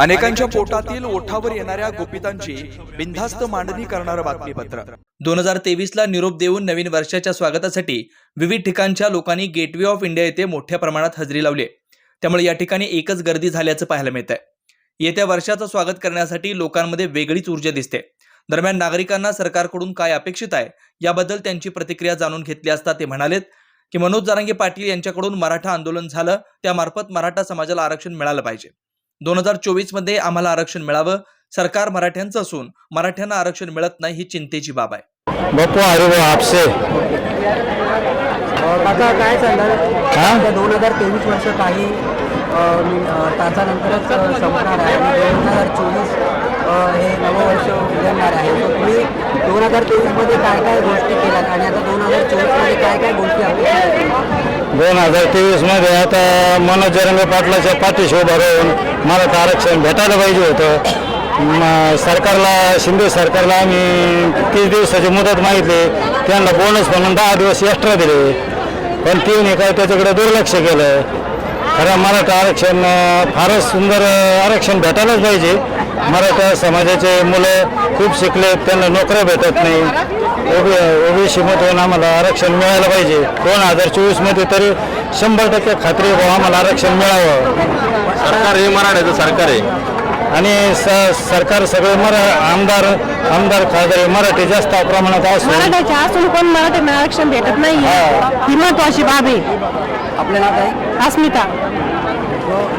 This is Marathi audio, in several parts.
अनेकांच्या पोटातील ओठावर येणाऱ्या गोपितांची बिनधास्त मांडणी करणारं बातमीपत्र. दोन हजार तेवीस ला निरोप देऊन नवीन वर्षाच्या स्वागतासाठी विविध ठिकाणच्या लोकांनी गेटवे ऑफ इंडिया येथे मोठ्या प्रमाणात हजेरी लावली. त्यामुळे या ठिकाणी एकच गर्दी झाल्याचं पाहायला मिळत आहे येत्या वर्षाचं स्वागत करण्यासाठी लोकांमध्ये वेगळीच ऊर्जा दिसते. दरम्यान नागरिकांना सरकारकडून काय अपेक्षित आहे याबद्दल त्यांची प्रतिक्रिया जाणून घेतली असता ते म्हणालेत की मनोज जारांगे पाटील यांच्याकडून मराठा आंदोलन झालं त्यामार्फत मराठा समाजाला आरक्षण मिळालं पाहिजे. दोन हजार चोवीसमध्ये आम्हाला आरक्षण मिळावं. सरकार मराठ्यांचं असून मराठ्यांना आरक्षण मिळत नाही ही चिंतेची बाब आहे. बप्पू हरिभाऊ आपसे. काय सांगाल हा? दोन हजार तेवीस वर्ष काही अ, मी- अ, तासानंतरच अ, संपणार आहे. आणि दोन हजार चोवीस हे नवं वर्ष उजळणार आहे. तर तुम्ही दोन हजार तेवीसमध्ये काय काय गोष्टी केल्यात? आणि आता दोन हजार चोवीसमध्ये काय काय गोष्टी आहेत? दोन हजार तेवीसमध्ये आता मनोज जरंगे पाटलाच्या पाठीशी उभं राहून मराठा आरक्षण भेटायला पाहिजे होतं. सरकारला शिंदे सरकारला आम्ही तीस दिवसाची मुदत मागितली. त्यांना बोनस म्हणून दहा दिवस एक्स्ट्रा दिले. पण तिने काय त्याच्याकडे दुर्लक्ष केलं. खरं मराठा आरक्षण फारच सुंदर आरक्षण भेटायलाच पाहिजे. मराठा समाजाचे मुलं खूप शिकले त्यांना नोकऱ्या भेटत नाही. ओबी ओबीसीमधून आम्हाला आरक्षण मिळायला पाहिजे. दोन हजार चोवीसमध्ये तरी शंभर टक्के खात्री बुवा आम्हाला आरक्षण मिळावं. सरकार हे मराठ्याचं सरकार आहे. आणि स सरकार सगळे मरा आमदार आमदार खासदार मराठी जास्त प्रमाणात असून मराठ्याच्या असून पण मराठ्यांना आरक्षण भेटत नाही ही महत्वाची बाब आहे. आपलं नाव काय? अस्मिता.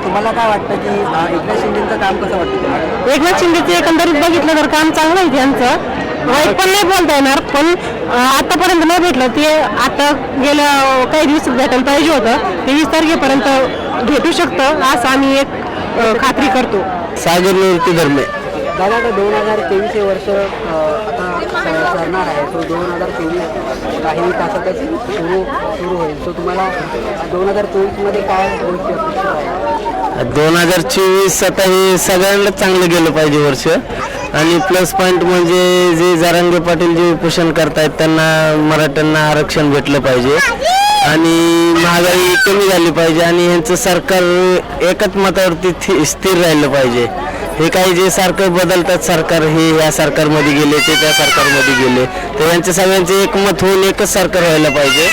तुम्हाला काय वाटतं की एकनाथ शिंदेचं काम कसं वाटतं? एकनाथ शिंदेचे एकंदरीत बघितलं तर काम चांगलं आहे त्यांचं. वाईट पण नाही बोलता येणार पण आतापर्यंत नाही भेटलं. ते आता गेल्या काही दिवसात भेटायला पाहिजे होतं. ते वीस तारखेपर्यंत भेटू शकतं असं आम्ही एक खात्री करतो. सागर निवृत्ती धर्मे. दादा आता दोन हजार तेवीस हे वर्ष आता स- सरणार आहे. सो दोन हजार तेवीस काही तासातच सुरू सुरू होईल. सो तुम्हाला दोन हजार चोवीसमध्ये काय गोष्टी अपेक्षित आहे दोन हजार चोवीस आता हे सगळ्यांनाच चांगलं गेलं पाहिजे वर्ष. आणि प्लस पॉईंट म्हणजे जे जारांगे पाटील जे उपोषण करतायत त्यांना मराठ्यांना आरक्षण भेटलं पाहिजे. आणि महागाई कमी झाली पाहिजे. आणि यांचं सरकार एकच मतावरती स्थिर राहिलं पाहिजे. हे काही जे सारखं बदलतात सरकार हे या सरकारमध्ये गेले ते त्या सरकारमध्ये गेले. तर यांचं सगळ्यांचे एकमत होऊन एकच सरकार व्हायला पाहिजे.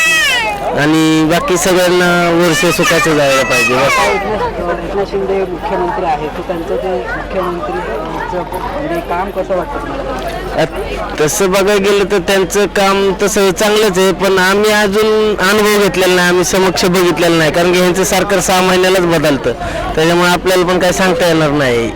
आणि बाकी सगळ्यांना वर्ष सुखाचं जायला पाहिजे. एकनाथ शिंदे मुख्यमंत्री आहेत तर त्यांचं ते मुख्यमंत्रीचं म्हणजे काम कसं वाटतं तसं बघायला गेलं तर त्यांचं काम तसं चांगलंच आहे पण आम्ही अजून अनुभव घेतलेला नाही आम्ही समक्ष बघितलेलं नाही कारण की ह्यांचं सरकार सहा महिन्यालाच बदलतं. त्याच्यामुळे आपल्याला पण काय सांगता येणार नाही.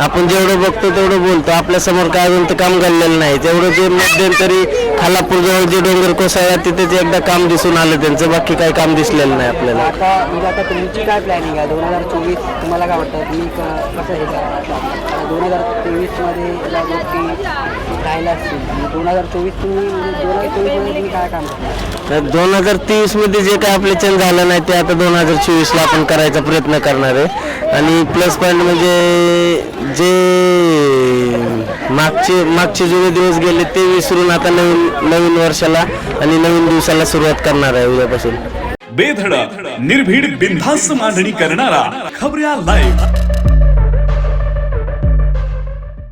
आपण जेवढं बघतो तेवढं बोलतो. आपल्यासमोर काय अजून काम घडलेलं नाही. तेवढं जे मध्यंतरी खालापूरजवळ जे डोंगर कोसळला तिथे ते एकदा काम दिसून आलं त्यांचं. बाकी काही काम दिसलेलं नाही आपल्याला. आता म्हणजे आता तुमची काय प्लॅनिंग आहे? दोन हजार चोवीस तुम्हाला काय वाटतं? तुम्ही क- कसं हे करा दोन हजार तेवीसमध्ये ज्या गोष्टी राहिल्या असतील दोन हजार चोवीस तुम्ही म्हणजे दोन हजार चोवीसमध्ये तुम्ही काय काम करणार? तर दोन हजार तेवीसमध्ये जे काय आपले चेंज झालं नाही ते आता दोन हजार चोवीस ला आपण करायचा प्रयत्न करणार आहे. आणि प्लस पॉईंट म्हणजे जे मागचे मागचे जुने दिवस गेले ते विसरून आता नवीन नवीन वर्षाला आणि नवीन दिवसाला सुरुवात करणार आहे उद्यापासून. बेधडक निर्भीड बिनधास्त मांडणी करणारा खबऱ्या लाईव्ह